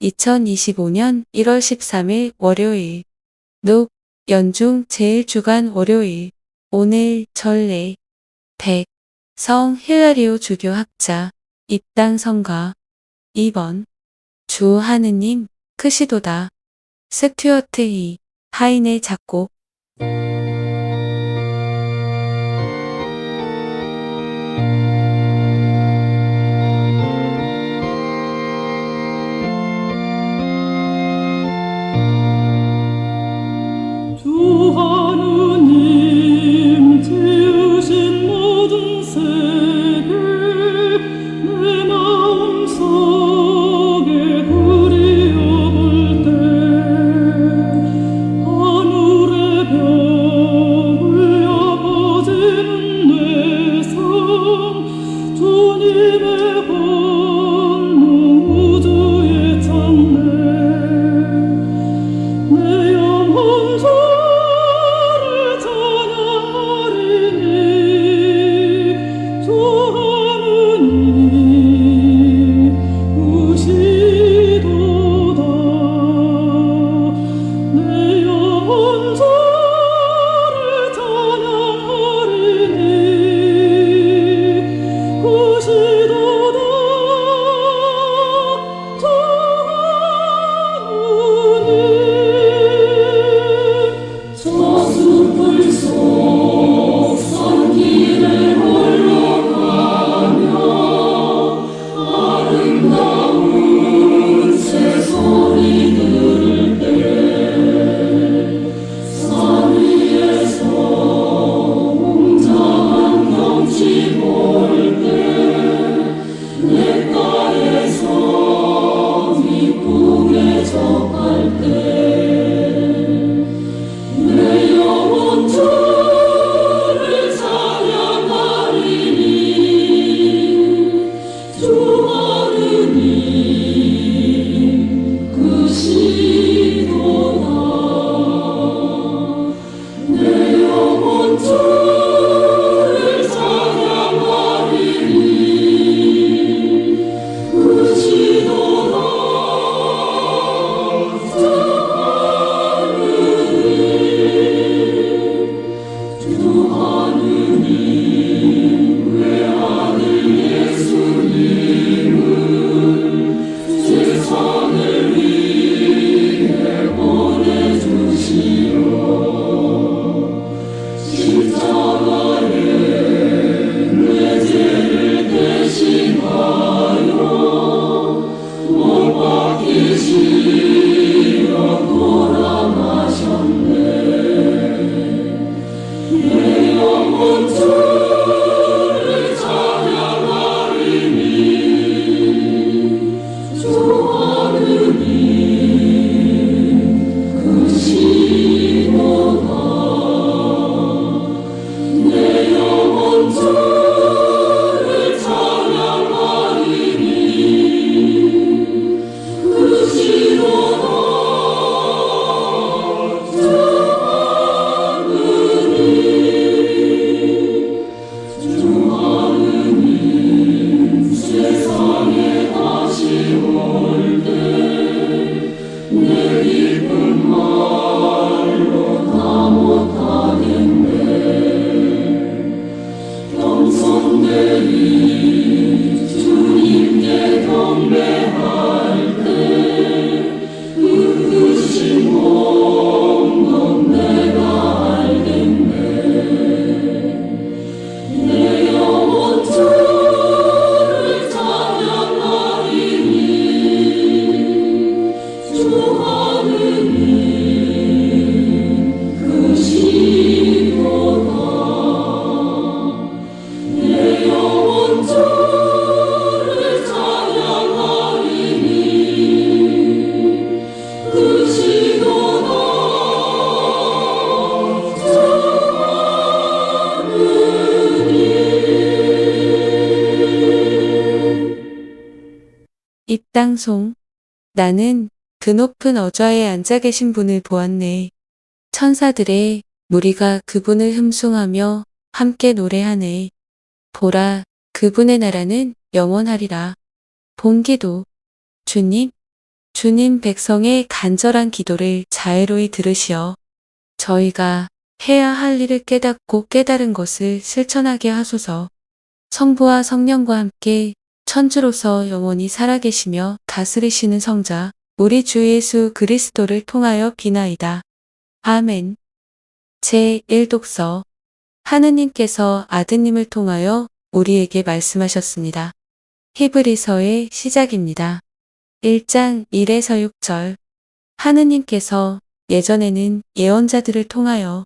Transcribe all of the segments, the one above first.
2025년 1월 13일 월요일. 녹. 연중 제1주간 월요일. 오늘 전례. 100성 힐라리오 주교 학자. 입당 성가. 2번. 주 하느님 크시도다. 스튜어트 이. 하인의 작곡 올 입당송 나는 그 높은 어좌에 앉아 계신 분을 보았네. 천사들의 무리가 그분을 흠숭하며 함께 노래하네. 보라, 그분의 나라는 영원하리라. 본기도 주님, 주님 백성의 간절한 기도를 자애로이 들으시어 저희가 해야 할 일을 깨닫고 깨달은 것을 실천하게 하소서. 성부와 성령과 함께 천주로서 영원히 살아계시며 다스리시는 성자 우리 주 예수 그리스도를 통하여 비나이다. 아멘. 제1독서 하느님께서 아드님을 통하여 우리에게 말씀하셨습니다. 히브리서의 시작입니다. 1장 1에서 6절 하느님께서 예전에는 예언자들을 통하여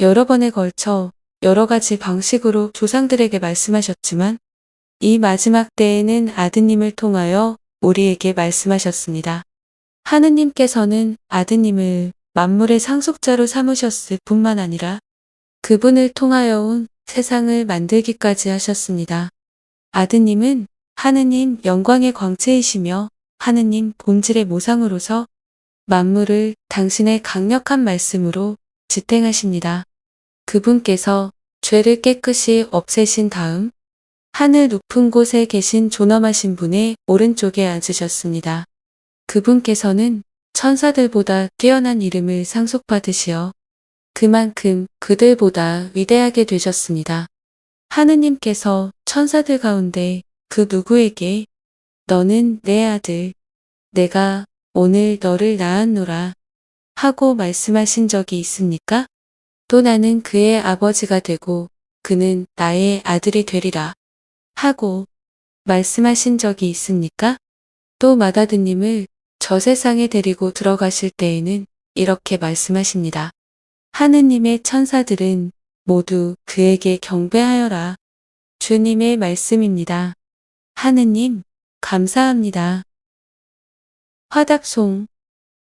여러 번에 걸쳐 여러 가지 방식으로 조상들에게 말씀하셨지만 이 마지막 때에는 아드님을 통하여 우리에게 말씀하셨습니다. 하느님께서는 아드님을 만물의 상속자로 삼으셨을 뿐만 아니라 그분을 통하여 온 세상을 만들기까지 하셨습니다. 아드님은 하느님 영광의 광채이시며 하느님 본질의 모상으로서 만물을 당신의 강력한 말씀으로 지탱하십니다. 그분께서 죄를 깨끗이 없애신 다음 하늘 높은 곳에 계신 존엄하신 분의 오른쪽에 앉으셨습니다. 그분께서는 천사들보다 뛰어난 이름을 상속받으시어 그만큼 그들보다 위대하게 되셨습니다. 하느님께서 천사들 가운데 그 누구에게 너는 내 아들, 내가 오늘 너를 낳았노라 하고 말씀하신 적이 있습니까? 또 나는 그의 아버지가 되고 그는 나의 아들이 되리라 하고 말씀하신 적이 있습니까? 또 마다드님을 저 세상에 데리고 들어가실 때에는 이렇게 말씀하십니다. 하느님의 천사들은 모두 그에게 경배하여라. 주님의 말씀입니다. 하느님, 감사합니다. 화답송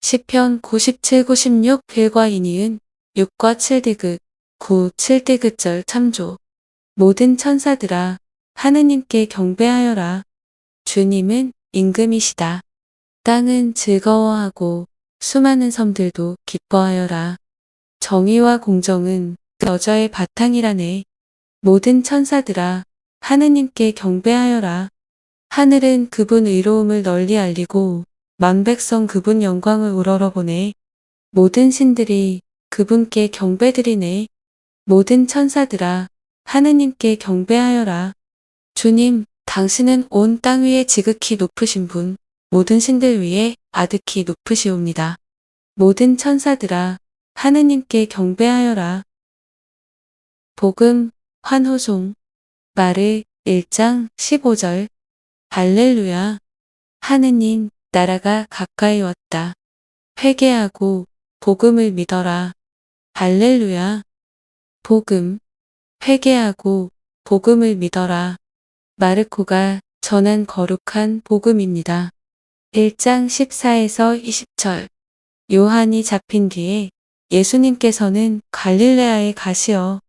시편 97, 96 1과 이니은 6과 7디귿 9, 7디귿절 참조 모든 천사들아 하느님께 경배하여라. 주님은 임금이시다. 땅은 즐거워하고 수많은 섬들도 기뻐하여라. 정의와 공정은 그 여자의 바탕이라네. 모든 천사들아 하느님께 경배하여라. 하늘은 그분 의로움을 널리 알리고 만백성 그분 영광을 우러러보네. 모든 신들이 그분께 경배드리네. 모든 천사들아 하느님께 경배하여라. 주님, 당신은 온 땅 위에 지극히 높으신 분, 모든 신들 위에 아득히 높으시옵니다. 모든 천사들아 하느님께 경배하여라. 복음 환호송 마르 1장 15절 할렐루야 하느님 나라가 가까이 왔다. 회개하고 복음을 믿어라. 할렐루야 복음 회개하고 복음을 믿어라. 마르코가 전한 거룩한 복음입니다. 1장 14에서 20절 요한이 잡힌 뒤에 예수님께서는 갈릴레아에 가시어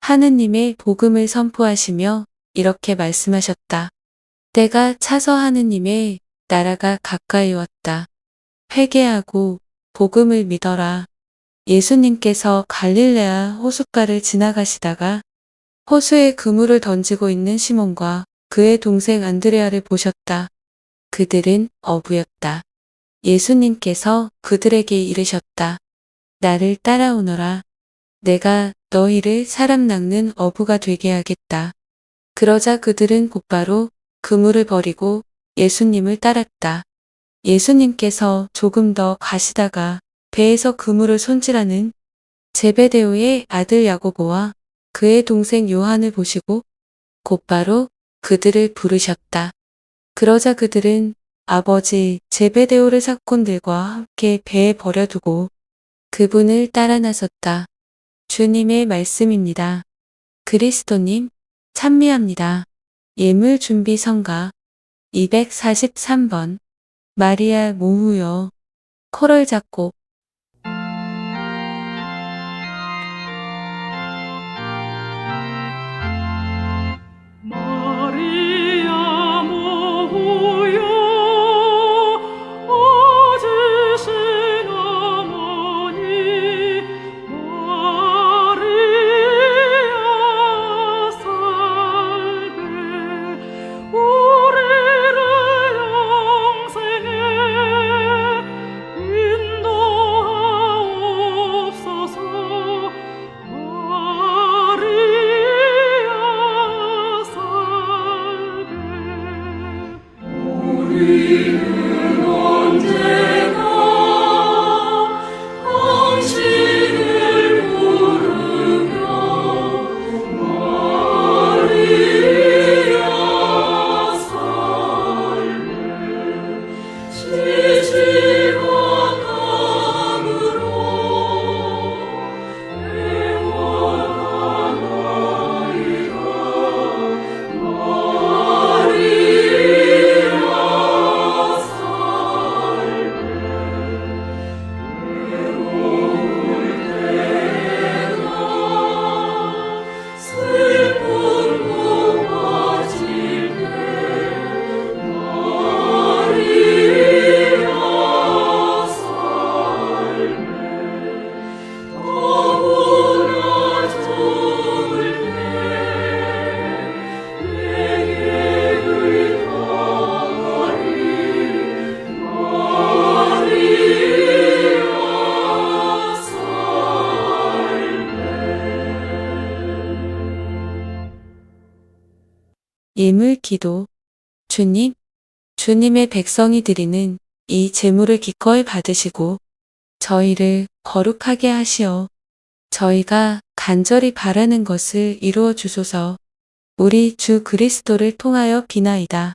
하느님의 복음을 선포하시며 이렇게 말씀하셨다. 때가 차서 하느님의 나라가 가까이 왔다. 회개하고 복음을 믿어라. 예수님께서 갈릴레아 호숫가를 지나가시다가 호수에 그물을 던지고 있는 시몬과 그의 동생 안드레아를 보셨다. 그들은 어부였다. 예수님께서 그들에게 이르셨다. 나를 따라오너라. 내가 너희를 사람 낚는 어부가 되게 하겠다. 그러자 그들은 곧바로 그물을 버리고 예수님을 따랐다. 예수님께서 조금 더 가시다가 배에서 그물을 손질하는 제베데오의 아들 야고보와 그의 동생 요한을 보시고 곧바로 그들을 부르셨다. 그러자 그들은 아버지 제베데오를 사건들과 함께 배에 버려두고 그분을 따라 나섰다. 주님의 말씀입니다. 그리스도님, 찬미합니다. 예물 준비 성가 243번 마리아 모후요 코럴 작곡 예물 기도. 주님, 주님의 백성이 드리는 이 제물을 기꺼이 받으시고 저희를 거룩하게 하시어 저희가 간절히 바라는 것을 이루어 주소서. 우리 주 그리스도를 통하여 비나이다.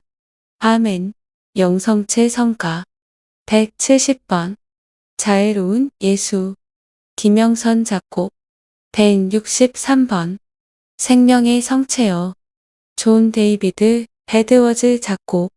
아멘. 영성체 성가 170번 자애로운 예수 김영선 작곡 163번 생명의 성체여 존 데이비드 베드워즈 작곡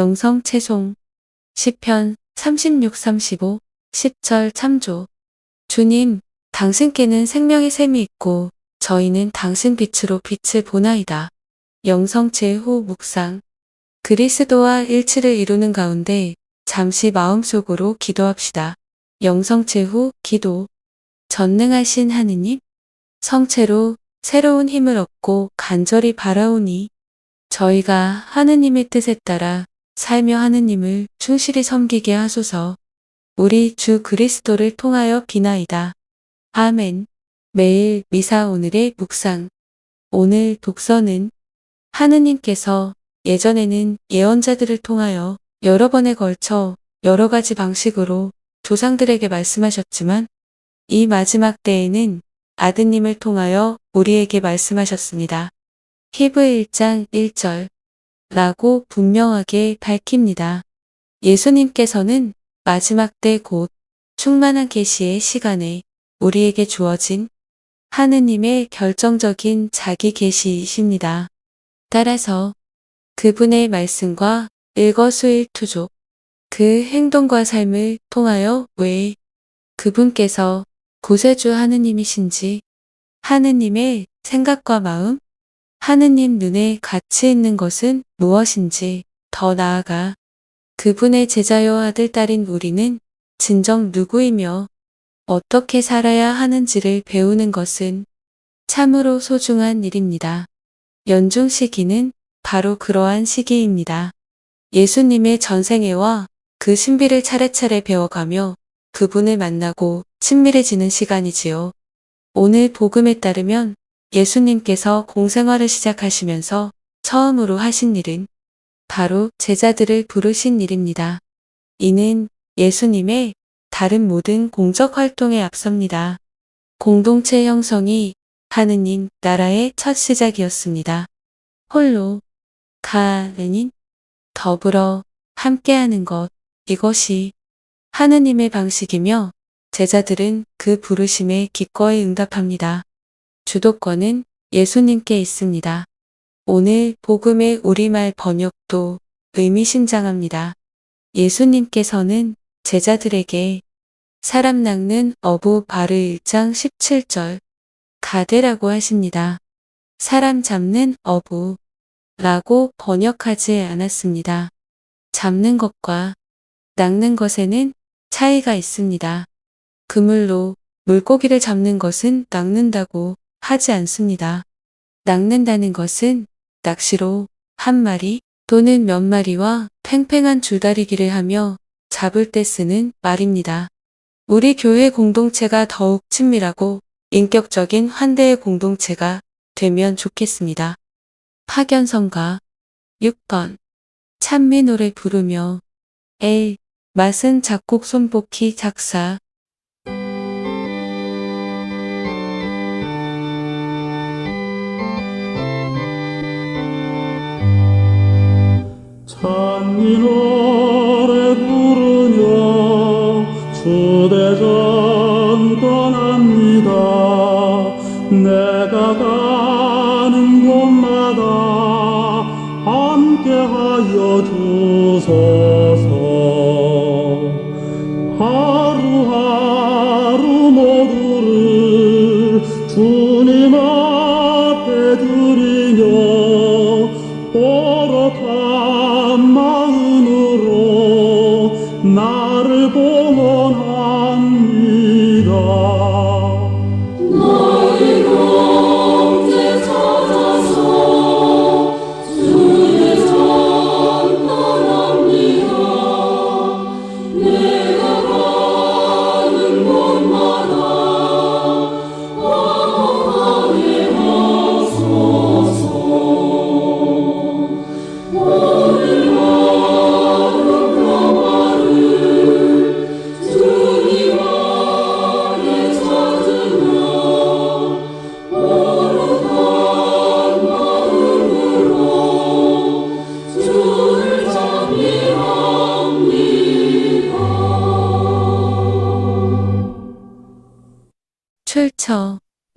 영성 채송. 시편 36, 35, 10절 참조. 주님, 당신께는 생명의 샘이 있고 저희는 당신 빛으로 빛을 보나이다. 영성 제후 묵상. 그리스도와 일치를 이루는 가운데 잠시 마음속으로 기도합시다. 영성 제후 기도. 전능하신 하느님, 성체로 새로운 힘을 얻고 간절히 바라오니 저희가 하느님의 뜻에 따라 살며 하느님을 충실히 섬기게 하소서. 우리 주 그리스도를 통하여 비나이다. 아멘. 매일 미사 오늘의 묵상. 오늘 독서는 하느님께서 예전에는 예언자들을 통하여 여러 번에 걸쳐 여러 가지 방식으로 조상들에게 말씀하셨지만 이 마지막 때에는 아드님을 통하여 우리에게 말씀하셨습니다. 히브 1장 1절 라고 분명하게 밝힙니다. 예수님께서는 마지막 때 곧 충만한 계시의 시간에 우리에게 주어진 하느님의 결정적인 자기 계시이십니다. 따라서 그분의 말씀과 일거수일투족 그 행동과 삶을 통하여 왜 그분께서 구세주 하느님이신지 하느님의 생각과 마음 하느님 눈에 가치 있는 것은 무엇인지 더 나아가 그분의 제자여 아들 딸인 우리는 진정 누구이며 어떻게 살아야 하는지를 배우는 것은 참으로 소중한 일입니다. 연중 시기는 바로 그러한 시기입니다. 예수님의 전생애와 그 신비를 차례차례 배워가며 그분을 만나고 친밀해지는 시간이지요. 오늘 복음에 따르면 예수님께서 공생활을 시작하시면서 처음으로 하신 일은 바로 제자들을 부르신 일입니다. 이는 예수님의 다른 모든 공적 활동에 앞섭니다. 공동체 형성이 하느님 나라의 첫 시작이었습니다. 홀로 가는 더불어 함께하는 것 이것이 하느님의 방식이며 제자들은 그 부르심에 기꺼이 응답합니다. 주도권은 예수님께 있습니다. 오늘 복음의 우리말 번역도 의미심장합니다. 예수님께서는 제자들에게 사람 낚는 어부 바르 1장 17절 가데라고 하십니다. 사람 잡는 어부 라고 번역하지 않았습니다. 잡는 것과 낚는 것에는 차이가 있습니다. 그물로 물고기를 잡는 것은 낚는다고 하지 않습니다. 낚는다는 것은 낚시로 한 마리 또는 몇 마리와 팽팽한 줄다리기를 하며 잡을 때 쓰는 말입니다. 우리 교회 공동체가 더욱 친밀하고 인격적인 환대의 공동체가 되면 좋겠습니다. 파견성가 6번 찬미 노래 부르며 에 맛은 작곡 손복희 작사 찬미 노래 부르며 주대전 떠납니다. 내가 가